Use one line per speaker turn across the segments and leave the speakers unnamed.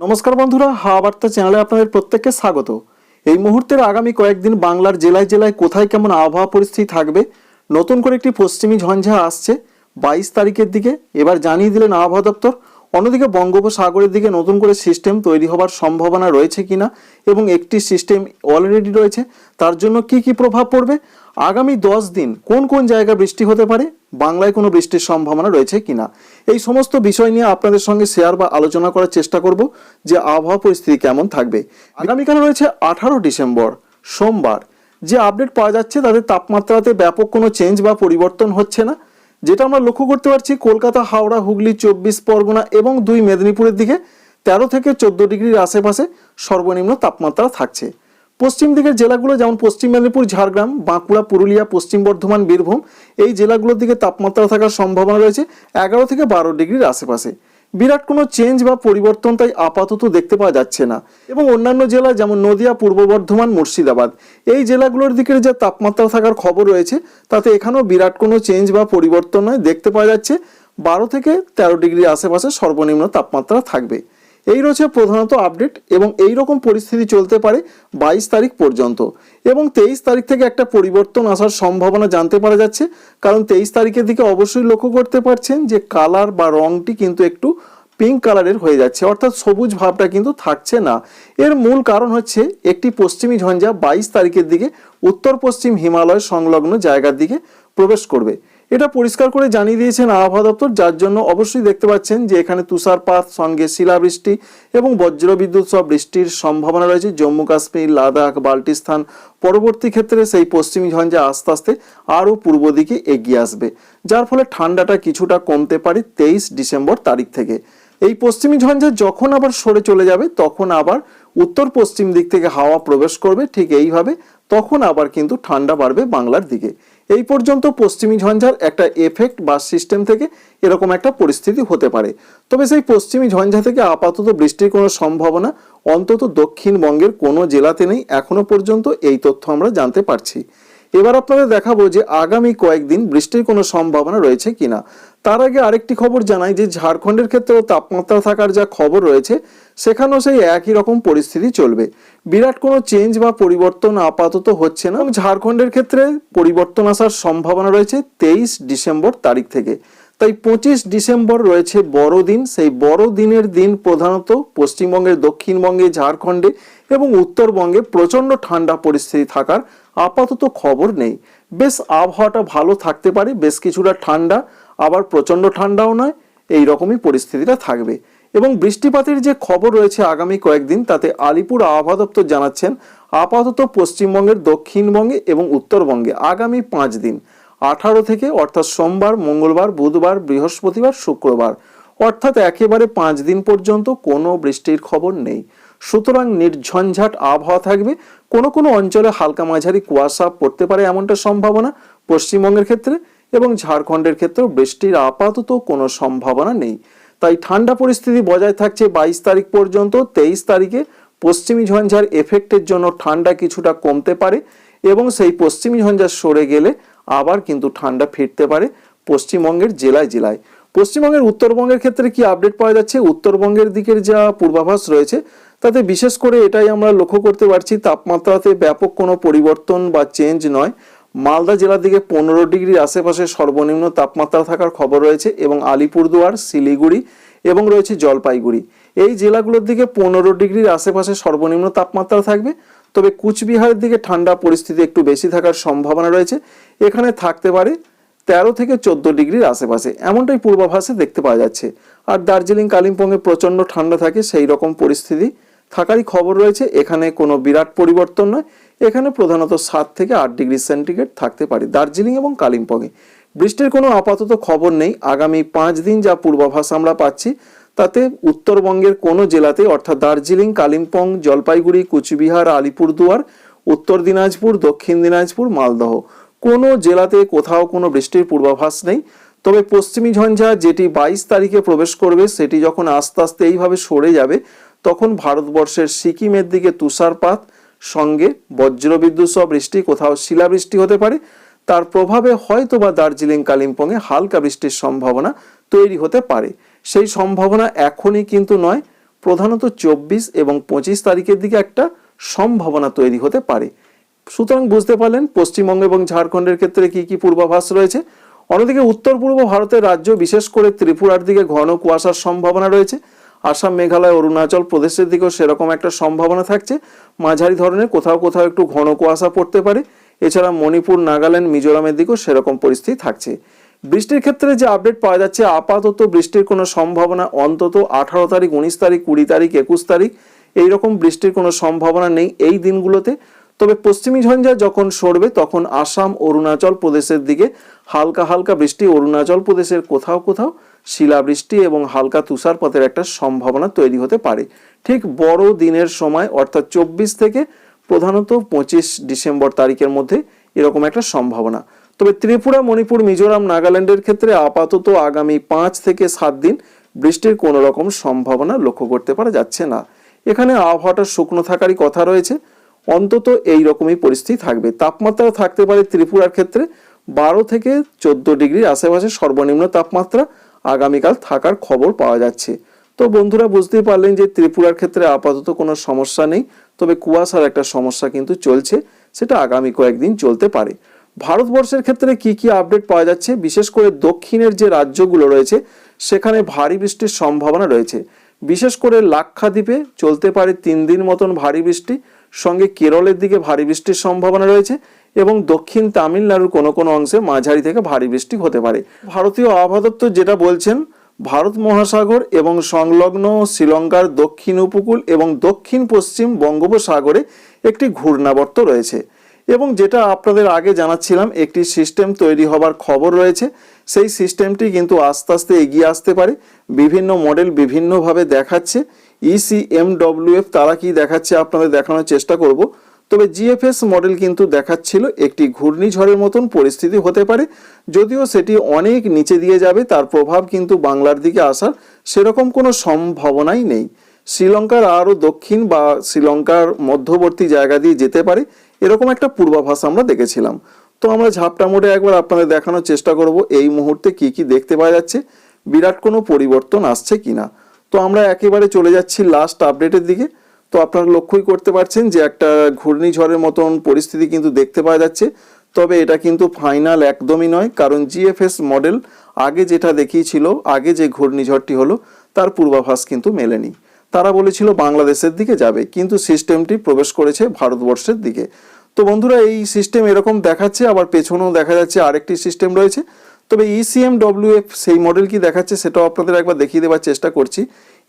নমস্কার বন্ধুরা, হাওয়া বার্তা চ্যানেলে আপনাদের প্রত্যেককে স্বাগত। এই মুহূর্তের আগামী কয়েকদিন বাংলার জেলায় জেলায় কোথায় কেমন আবহাওয়া পরিস্থিতি থাকবে, নতুন করে একটি পশ্চিমী ঝঞ্ঝা আসছে, বাইশ তারিখের দিকে। এবার জানিয়ে দিলেন আবহাওয়া দপ্তর অন্যদিকে বঙ্গোপসাগরের দিকে নতুন করে সিস্টেম তৈরি হবার সম্ভাবনা রয়েছে কিনা এবং একটি সিস্টেম অলরেডি রয়েছে, তার জন্য কি কি প্রভাব পড়বে? আগামী দশ দিন কোন কোন জায়গায় বৃষ্টি হতে পারে? বাংলায় কোনো বৃষ্টির সম্ভাবনা রয়েছে কিনা? এই সমস্ত বিষয় নিয়ে আপনাদের সঙ্গে শেয়ার বা আলোচনা করার চেষ্টা করব যে আবহাওয়া পরিস্থিতি কেমন থাকবে। আগামীকাল রয়েছে আঠারো ডিসেম্বর, সোমবার। যে আপডেট পাওয়া যাচ্ছে, তাদের তাপমাত্রাতে ব্যাপক কোনো চেঞ্জ বা পরিবর্তন হচ্ছে না। যেটা আমরা লক্ষ্য করতে পারছি, কলকাতা, হাওড়া, হুগলি, চব্বিশ পরগনা এবং দুই মেদিনীপুরের দিকে তেরো থেকে চোদ্দ ডিগ্রির আশেপাশে সর্বনিম্ন তাপমাত্রা থাকছে। পশ্চিম দিকের জেলাগুলো যেমন পশ্চিম মেদিনীপুর, ঝাড়গ্রাম, বাঁকুড়া, পুরুলিয়া, পশ্চিম বর্ধমান, বীরভূম, এই জেলাগুলোর দিকে তাপমাত্রা থাকার সম্ভাবনা রয়েছে এগারো থেকে বারো ডিগ্রির আশেপাশে। বিরাট কোনো চেঞ্জ বা পরিবর্তন তাই আপাতত দেখতে পাওয়া যাচ্ছে না। এবং অন্যান্য জেলা যেমন নদিয়া, পূর্ব বর্ধমান, মুর্শিদাবাদ, এই জেলাগুলোর দিকের যে তাপমাত্রা থাকার খবর রয়েছে, তাতে এখানেও বিরাট কোনো চেঞ্জ বা পরিবর্তন নয়, দেখতে পাওয়া যাচ্ছে। বারো থেকে তেরো ডিগ্রি আশেপাশে সর্বনিম্ন তাপমাত্রা থাকবে। এই রয়েছে প্রধানত আপডেট এবং এই রকম পরিস্থিতি চলতে পারে বাইশ তারিখ পর্যন্ত। এবং তেইশ তারিখ থেকে একটা পরিবর্তন আসার সম্ভাবনা জানতে পারা যাচ্ছে। কারণ তেইশ তারিখের দিকে অবশ্যই লক্ষ্য করতে পারছেন যে কালার বা রংটি কিন্তু একটু পিঙ্ক কালারের হয়ে যাচ্ছে। অর্থাৎ সবুজ ভাবটা কিন্তু থাকছে না। এর মূল কারণ হচ্ছে একটি পশ্চিমী ঝঞ্ঝা বাইশ তারিখের দিকে উত্তর পশ্চিম হিমালয় সংলগ্ন জায়গার দিকে প্রবেশ করবে। এটা পরিষ্কার করে জানিয়ে দিয়েছেন আবহাওয়া দপ্তর, যার জন্য অবশ্যই দেখতে পাচ্ছেন যে এখানে তুষারপাত, সঙ্গে শিলাবৃষ্টি এবং বজ্রবিদ্যুৎ সহ বৃষ্টির সম্ভাবনা রয়েছে। জম্মু কাশ্মীর, লাদাখ, বাল্টিস্তান, পরবর্তী ক্ষেত্রে সেই পশ্চিমী ঝঞ্ঝা আস্তে আস্তে আরও পূর্ব দিকে এগিয়ে আসবে, যার ফলে ঠান্ডাটা কিছুটা কমতে পারে তেইশ ডিসেম্বর তারিখ থেকে। এই পশ্চিমী ঝঞ্ঝা যখন আবার সরে চলে যাবে, তখন আবার উত্তর পশ্চিম দিক থেকে হাওয়া প্রবেশ করবে, ঠিক এইভাবে তখন আবার কিন্তু ঠান্ডা বাড়বে বাংলার দিকে। এই পর্যন্ত পশ্চিমী ঝঞ্ঝার একটা এফেক্ট বা সিস্টেম থেকে এরকম একটা পরিস্থিতি হতে পারে। তবে সেই পশ্চিমী ঝঞ্ঝা থেকে আপাতত বৃষ্টির কোনো সম্ভাবনা, অন্তত দক্ষিণবঙ্গের কোনো জেলাতে নেই, এখনও পর্যন্ত এই তথ্য আমরা জানতে পারছি। এবার আপনাদের দেখাবো যে আগামী কয়েকদিন বৃষ্টির কোনো সম্ভাবনা রয়েছে কিনা। তার আগে আরেকটি খবর জানাই যে ঝাড়খণ্ডের ক্ষেত্রেও তাপমাত্রা থাকার যা খবর রয়েছে, সেখানেও সেই একই রকম পরিস্থিতি চলবে। বিরাট কোনো চেঞ্জ বা পরিবর্তন আপাতত হচ্ছে না। ঝাড়খণ্ডের ক্ষেত্রে পরিবর্তন আসার সম্ভাবনা রয়েছে তেইশ ডিসেম্বর তারিখ থেকে। তাই পঁচিশ ডিসেম্বর রয়েছে বড়দিন। সেই বড়দিনের দিন প্রধানত পশ্চিমবঙ্গের দক্ষিণবঙ্গে, ঝাড়খণ্ডে এবং উত্তরবঙ্গে প্রচণ্ড ঠান্ডা পরিস্থিতি থাকার আপাতত খবর নেই। বেশ আবহাওয়াটা ভালো থাকতে পারে, বেশ কিছুটা ঠান্ডা, আবার প্রচণ্ড ঠান্ডাও নয় এই রকমই পরিস্থিতিটা থাকবে। এবং বৃষ্টিপাতের যে খবর রয়েছে আগামী কয়েকদিন, তাতে আলিপুর আবহাওয়া দপ্তর জানাচ্ছেন, আপাতত পশ্চিমবঙ্গের দক্ষিণবঙ্গে এবং উত্তরবঙ্গে আগামী পাঁচ দিন। আঠারো থেকে অর্থাৎ সোমবার, মঙ্গলবার, বুধবার, বৃহস্পতিবার, শুক্রবার। অর্থাৎ একেবারে পাঁচ দিন পর্যন্ত কোনো বৃষ্টির খবর নেই। সুতরাং নির্ঝঞ্ঝাট আবহাওয়া থাকবে। কোনো কোনো অঞ্চলে হালকা মাঝারি কুয়াশা পড়তে পারে এমনটা সম্ভাবনা পশ্চিমবঙ্গের ক্ষেত্রে এবং ঝাড়খণ্ডের ক্ষেত্রেও বৃষ্টির আপাতত কোনো সম্ভাবনা নেই। তাই ঠান্ডা পরিস্থিতি বজায় থাকছে বাইশ তারিখ পর্যন্ত। তেইশ তারিখে পশ্চিমী ঝঞ্ঝার এফেক্টের জন্য ঠান্ডা কিছুটা কমতে পারে এবং সেই পশ্চিমী ঝঞ্ঝা সরে গেলে আবার কিন্তু ঠান্ডা ফিরতে পারে পশ্চিমবঙ্গের জেলায় জেলায়। পশ্চিমবঙ্গের উত্তরবঙ্গের ক্ষেত্রে কি আপডেট পাওয়া যাচ্ছে? উত্তরবঙ্গের দিকের যা পূর্বাভাস রয়েছে, তাতে বিশেষ করে এটাই আমরা লক্ষ্য করতে পারছি, তাপমাত্রাতে ব্যাপক কোনো পরিবর্তন বা চেঞ্জ নয়। মালদা জেলার দিকে পনেরো ডিগ্রির আশেপাশে সর্বনিম্ন তাপমাত্রা থাকার খবর রয়েছে এবং আলিপুরদুয়ার, শিলিগুড়ি এবং রয়েছে জলপাইগুড়ি। এই জেলাগুলোর দিকে পনেরো ডিগ্রির আশেপাশে সর্বনিম্ন তাপমাত্রা থাকবে। তবে কুচবিহারের দিকে ঠান্ডা পরিস্থিতি একটু বেশি থাকার সম্ভাবনা রয়েছে। এখানে থাকতে পারে তেরো থেকে চোদ্দ ডিগ্রির আশেপাশে। এমনটাই পূর্বাভাসে দেখতে পাওয়া যাচ্ছে। আর দার্জিলিং, কালিম্পংয়ে প্রচণ্ড ঠান্ডা থাকে, সেই রকম পরিস্থিতি থাকারই খবর রয়েছে। এখানে কোনো বিরাট পরিবর্তন নয়। এখানে প্রধানত সাত থেকে আট ডিগ্রি সেন্টিগ্রেড থাকতে পারে দার্জিলিং এবং কালিম্পংয়ে। বৃষ্টির কোনো আপাতত খবর নেই। আগামী পাঁচ দিন যা পূর্বাভাস আমরা পাচ্ছি তাতে উত্তরবঙ্গের কোনো জেলাতে, অর্থাৎ দার্জিলিং, কালিম্পং, জলপাইগুড়ি, কুচবিহার, আলিপুরদুয়ার, উত্তর দিনাজপুর, দক্ষিণ দিনাজপুর, মালদহ কোনো জেলাতে কোথাও কোনো বৃষ্টির পূর্বাভাস নেই। তবে পশ্চিমী ঝঞ্ঝা যেটি বাইশ তারিখে প্রবেশ করবে, সেটি যখন আস্তে আস্তে এইভাবে সরে যাবে, তখন ভারতবর্ষের সিকিমের দিকে তুষারপাত, সঙ্গে বজ্রবিদ্যুৎ সহ বৃষ্টি, কোথাও শিলাবৃষ্টি হতে পারে। তার প্রভাবে হয়তো বা দার্জিলিং কালিম্পংয়ে হালকা বৃষ্টির সম্ভাবনা তৈরি হতে পারে। সেই সম্ভাবনা এখনই কিন্তু নয়। প্রধানত চব্বিশ এবং পঁচিশ তারিখের দিকে একটা সম্ভাবনা তৈরি হতে পারে। সুতরাং বুঝতে পারলেন পশ্চিমবঙ্গ এবং ঝাড়খণ্ডের ক্ষেত্রে কি কি পূর্বাভাস রয়েছে। অন্যদিকে উত্তর পূর্ব ভারতের রাজ্য, বিশেষ করে ত্রিপুরার দিকে ঘন কুয়াশার সম্ভাবনা রয়েছে। আসাম, মেঘালয়, অরুণাচল প্রদেশের দিকেও সেরকম একটা সম্ভাবনা থাকছে। মাঝারি ধরনের কোথাও কোথাও একটু ঘন কুয়াশা পড়তে পারে। এছাড়া মণিপুর, নাগাল্যান্ড, মিজোরামের দিকেও সেরকম পরিস্থিতি থাকছে। বৃষ্টির ক্ষেত্রে যে আপডেট পাওয়া যাচ্ছে, আপাতত বৃষ্টির কোনো সম্ভাবনা অন্তত আঠারো তারিখ, উনিশ তারিখ, কুড়ি তারিখ, একুশ তারিখ, এইরকম বৃষ্টির কোনো সম্ভাবনা নেই এই দিনগুলোতে। তবে পশ্চিমী ঝঞ্ঝা যখন সরবে, তখন আসাম, অরুণাচল প্রদেশের দিকে হালকা হালকা বৃষ্টি, অরুণাচল প্রদেশের কোথাও কোথাও শিলাবৃষ্টি এবং হালকা তুষারপাতের একটা সম্ভাবনা তৈরি হতে পারে। ঠিক বড় দিনের সময়, অর্থাৎ চব্বিশ থেকে প্রধানত পঁচিশ ডিসেম্বর তারিখের মধ্যে এরকম একটা সম্ভাবনা। তবে ত্রিপুরা, মণিপুর, মিজোরাম, নাগাল্যান্ডের ক্ষেত্রে আপাতত আগামী পাঁচ থেকে সাত দিন বৃষ্টির কোনো রকম সম্ভাবনা লক্ষ্য করতে পারা যাচ্ছে না। এখানে আবহাওয়াটা শুকনো থাকারই কথা রয়েছে। অন্তত এই রকমই পরিস্থিতি থাকবে। তাপমাত্রা থাকতে পারে ত্রিপুরার ক্ষেত্রে বারো থেকে চোদ্দ ডিগ্রির আশেপাশে সর্বনিম্ন তাপমাত্রা আগামীকাল থাকার খবর পাওয়া যাচ্ছে। তো বন্ধুরা, বুঝতেই পারলেন যে ত্রিপুরার ক্ষেত্রে আপাতত কোনো সমস্যা নেই। তবে কুয়াশার একটা সমস্যা কিন্তু চলছে। সেটা আগামী কয়েকদিন চলতে পারে। ভারতবর্ষের ক্ষেত্রে কি কি আপডেট পাওয়া যাচ্ছে? বিশেষ করে দক্ষিণের যে রাজ্যগুলো রয়েছে, সেখানে ভারী বৃষ্টির সম্ভাবনা রয়েছে। বিশেষ করে লাক্ষাদ্বীপে চলতে পারে তিন দিন মতন ভারী বৃষ্টি। সঙ্গে কেরলের দিকে ভারী বৃষ্টির সম্ভাবনা রয়েছে এবং দক্ষিণ তামিলনাড়ুর কোনো কোনো অংশে মাঝারি থেকে ভারী বৃষ্টি হতে পারে। ভারতীয় আবহাওয়া দপ্তর যেটা বলছেন, ভারত মহাসাগর এবং সংলগ্ন শ্রীলঙ্কার দক্ষিণ উপকূল এবং দক্ষিণ পশ্চিম বঙ্গোপসাগরে একটি ঘূর্ণাবর্ত রয়েছে। এবং যেটা আপনাদের আগে জানাচ্ছিলাম, একটি সিস্টেম তৈরি হবার খবর রয়েছে। সেই সিস্টেমটি কিন্তু আস্তে আস্তে এগিয়ে আসতে পারে। বিভিন্ন মডেল বিভিন্নভাবে দেখাচ্ছে। E ইসিএমডব্লিউএফ তারা কি দেখাচ্ছে আপনাদের দেখানোর চেষ্টা করব। তবে জিএফএস মডেল কিন্তু দেখাচ্ছিল একটি ঘূর্ণিঝড়ের মতন পরিস্থিতি হতে পারে। যদিও সেটি অনেক নিচে দিয়ে যাবে, তার প্রভাব কিন্তু বাংলার দিকে আসার সেরকম কোনো সম্ভাবনাই নেই। শ্রীলঙ্কার আরও দক্ষিণ বা শ্রীলঙ্কার মধ্যবর্তী জায়গা দিয়ে যেতে পারে। এরকম একটা পূর্বাভাস আমরা দেখেছিলাম। তো আমরা ঝাপটা মোড়ে একবার আপনাদের দেখানোর চেষ্টা করব, এই মুহূর্তে কি কি দেখতে পাওয়া যাচ্ছে, বিরাট কোনো পরিবর্তন আসছে কিনা। তো আমরা একেবারে চলে যাচ্ছি লাস্ট আপডেটের দিকে। তো আপনারা লক্ষ্যই করতে পারছেন যে একটা ঘূর্ণিঝড়ের মতন পরিস্থিতি কিন্তু দেখতে পাওয়া যাচ্ছে। তবে এটা কিন্তু ফাইনাল একদমই নয়, কারণ জিএফএস মডেল আগে যেটা দেখিয়েছিল, আগে যে ঘূর্ণিঝড়টি হলো, তার পূর্বাভাস কিন্তু মেলেনি। তারা বলেছিল বাংলাদেশের দিকে যাবে, কিন্তু সিস্টেমটি প্রবেশ করেছে ভারতবর্ষের দিকে। তো বন্ধুরা, এই সিস্টেম এরকম দেখাচ্ছে, আবার পেছনেও দেখা যাচ্ছে আরেকটি সিস্টেম রয়েছে। তবে E ইসিএমডব্লিউএফ সেই মডেল কি দেখাচ্ছে সেটাও আপনাদের একবার দেখিয়ে দেওয়ার চেষ্টা করছি।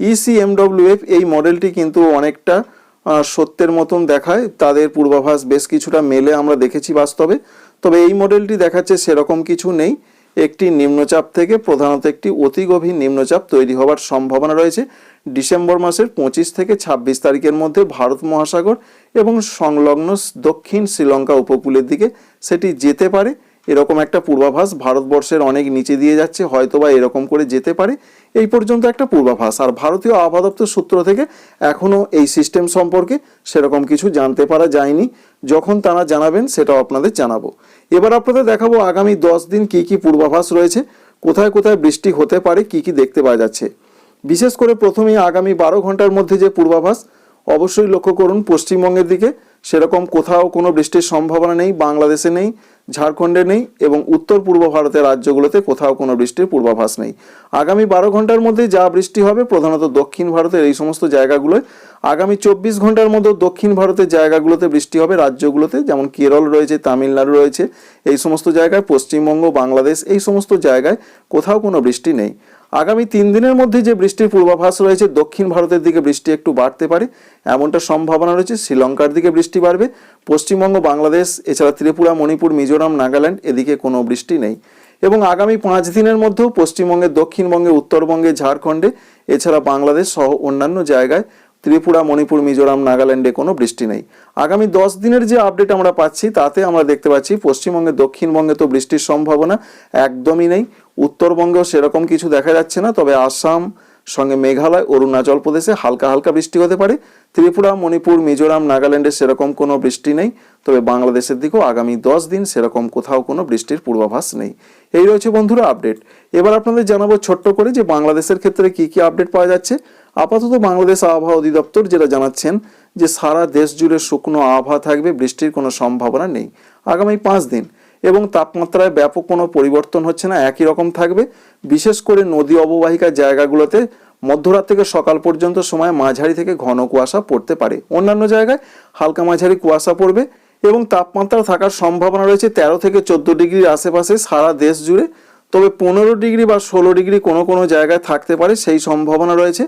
E ইসিএমডব্লিউএফ এই মডেলটি কিন্তু অনেকটা সত্যের মতন দেখায়। তাদের পূর্বাভাস বেশ কিছুটা মেলে আমরা দেখেছি বাস্তবে। তবে এই মডেলটি দেখাচ্ছে সেরকম কিছু নেই। একটি নিম্নচাপ থেকে প্রধানত একটি অতি গভীর নিম্নচাপ তৈরি হওয়ার সম্ভাবনা রয়েছে। ডিসেম্বর মাসের পঁচিশ থেকে ছাব্বিশ তারিখের মধ্যে ভারত মহাসাগর এবং সংলগ্ন দক্ষিণ শ্রীলঙ্কা উপকূলের দিকে সেটি যেতে পারে। এরকম একটা পূর্বাভাস ভারতবর্ষের অনেক নিচে দিয়ে যাচ্ছে, হয়তোবা এরকম করে যেতে পারে। এই পর্যন্ত একটা পূর্বাভাস। আর ভারতীয় আবহাওয়া দপ্তর সূত্র থেকে এখনও এই সিস্টেম সম্পর্কে সেরকম কিছু জানতে পারা যায়নি। যখন তারা জানাবেন সেটাও আপনাদের জানাব। এবার আপনাদের দেখাবো আগামী দশ দিন কি কি পূর্বাভাস রয়েছে, কোথায় কোথায় বৃষ্টি হতে পারে, কি কি দেখতে পাওয়া যাচ্ছে। বিশেষ করে প্রথমেই আগামী বারো ঘণ্টার মধ্যে যে পূর্বাভাস, অবশ্যই লক্ষ্য করুন পশ্চিমবঙ্গের দিকে। সেরকম কোথাও কোনো বৃষ্টির সম্ভাবনা নেই, বাংলাদেশে নেই, ঝাড়খণ্ডে নেই এবং উত্তর পূর্ব ভারতের রাজ্যগুলোতে কোথাও কোনো বৃষ্টির পূর্বাভাস নেই। আগামী বারো ঘণ্টার মধ্যে যা বৃষ্টি হবে, প্রধানত দক্ষিণ ভারতের এই সমস্ত জায়গাগুলোয়। আগামী চব্বিশ ঘণ্টার মধ্যে দক্ষিণ ভারতের জায়গাগুলোতে বৃষ্টি হবে, রাজ্যগুলোতে যেমন কেরল রয়েছে, তামিলনাড়ু রয়েছে, এই সমস্ত জায়গায়, পশ্চিমবঙ্গ, বাংলাদেশ, এই সমস্ত জায়গায় কোথাও কোনো বৃষ্টি নেই। আগামী তিন দিনের মধ্যে যে বৃষ্টির পূর্বাভাস রয়েছে, দক্ষিণ ভারতের দিকে বৃষ্টি একটু বাড়তে পারে। এমনটা সম্ভাবনা রয়েছে, শ্রীলঙ্কার দিকে বৃষ্টি বাড়বে। পশ্চিমবঙ্গ, বাংলাদেশ, এছাড়া ত্রিপুরা, মণিপুর, মিজোরাম, নাগাল্যান্ড, এদিকে কোনো বৃষ্টি নেই। এবং আগামী পাঁচ দিনের মধ্যেও পশ্চিমবঙ্গে দক্ষিণবঙ্গে উত্তরবঙ্গে ঝাড়খণ্ডে, এছাড়া বাংলাদেশ সহ অন্যান্য জায়গায় ত্রিপুরা, মণিপুর, মিজোরাম, নাগাল্যান্ডে কোনো বৃষ্টি নেই। আগামী দশ দিনের যে আপডেট আমরা পাচ্ছি, তাতে আমরা দেখতে পাচ্ছি পশ্চিমবঙ্গে, দক্ষিণবঙ্গে তো বৃষ্টির সম্ভাবনা একদমই নেই। উত্তরবঙ্গেও সেরকম কিছু দেখা যাচ্ছে না, তবে আসাম সঙ্গে মেঘালয়, অরুণাচল প্রদেশে হালকা হালকা বৃষ্টি হতে পারে। ত্রিপুরা, মণিপুর, মিজোরাম, নাগাল্যান্ডে সেরকম কোনো বৃষ্টি নেই। তবে বাংলাদেশের দিকেও আগামী দশ দিন সেরকম কোথাও কোনো বৃষ্টির পূর্বাভাস নেই। এই রয়েছে বন্ধুরা আপডেট। এবার আপনাদের জানাব ছোট্ট করে যে বাংলাদেশের ক্ষেত্রে কি কি আপডেট পাওয়া যাচ্ছে। আপাতত বাংলাদেশ আবহাওয়া অধিদপ্তর যেটা জানাচ্ছেন যে সারা দেশ জুড়ে শুকনো আবহাওয়া থাকবে, বৃষ্টির কোনো সম্ভাবনা নেই। আগামী পাঁচ দিন এবং তাপমাত্রায় ব্যাপক কোনো পরিবর্তন হচ্ছে না, একই রকম থাকবে। বিশেষ করে নদী অববাহিকার জায়গাগুলোতে মধ্যরাত থেকে সকাল পর্যন্ত সময় মাঝারি থেকে ঘন কুয়াশা পড়তে পারে। অন্যান্য জায়গায় হালকা মাঝারি কুয়াশা পড়বে এবং তাপমাত্রা থাকার সম্ভাবনা রয়েছে তেরো থেকে চোদ্দ ডিগ্রির আশেপাশে সারা দেশ জুড়ে। তবে পনেরো ডিগ্রি বা ষোলো ডিগ্রি কোনো কোনো জায়গায় থাকতে পারে, সেই সম্ভাবনা রয়েছে।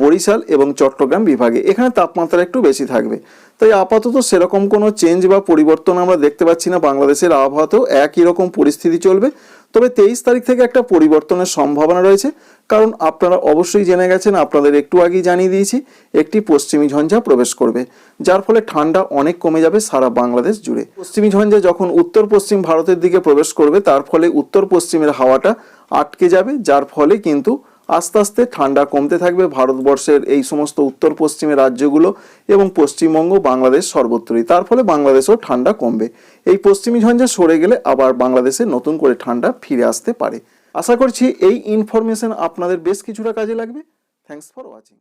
বরিশাল এবং চট্টগ্রাম বিভাগে। এখানে তাপমাত্রা একটু বেশি থাকবে। তাই আপাতত সেরকম কোনো চেঞ্জ বা পরিবর্তন আমরা দেখতে পাচ্ছি না। বাংলাদেশের আবহাওয়াতেও একই রকম পরিস্থিতি চলবে। তবে তেইশ তারিখ থেকে একটা পরিবর্তনের সম্ভাবনা রয়েছে। কারণ আপনারা অবশ্যই জেনে গেছেন, আপনাদের একটু আগেই জানিয়ে দিয়েছি, একটি পশ্চিমী ঝঞ্ঝা প্রবেশ করবে। যার ফলে ঠান্ডা অনেক কমে যাবে সারা বাংলাদেশ জুড়ে। পশ্চিমী ঝঞ্ঝা যখন উত্তর পশ্চিম ভারতের দিকে প্রবেশ করবে, তার ফলে উত্তর পশ্চিমের হাওয়াটা আটকে যাবে। যার ফলে কিন্তু আস্তে আস্তে ঠান্ডা কমতে থাকবে ভারতবর্ষের এই সমস্ত উত্তর পশ্চিমের রাজ্যগুলো এবং পশ্চিমবঙ্গ, বাংলাদেশ সর্বত্রই। তার ফলে বাংলাদেশেও ঠান্ডা কমবে। এই পশ্চিমী ঝঞ্ঝা সরে গেলে আবার বাংলাদেশে নতুন করে ঠান্ডা ফিরে আসতে পারে। আশা করছি এই ইনফরমেশন আপনাদের বেশ কিছুটা কাজে লাগবে। Thanks for watching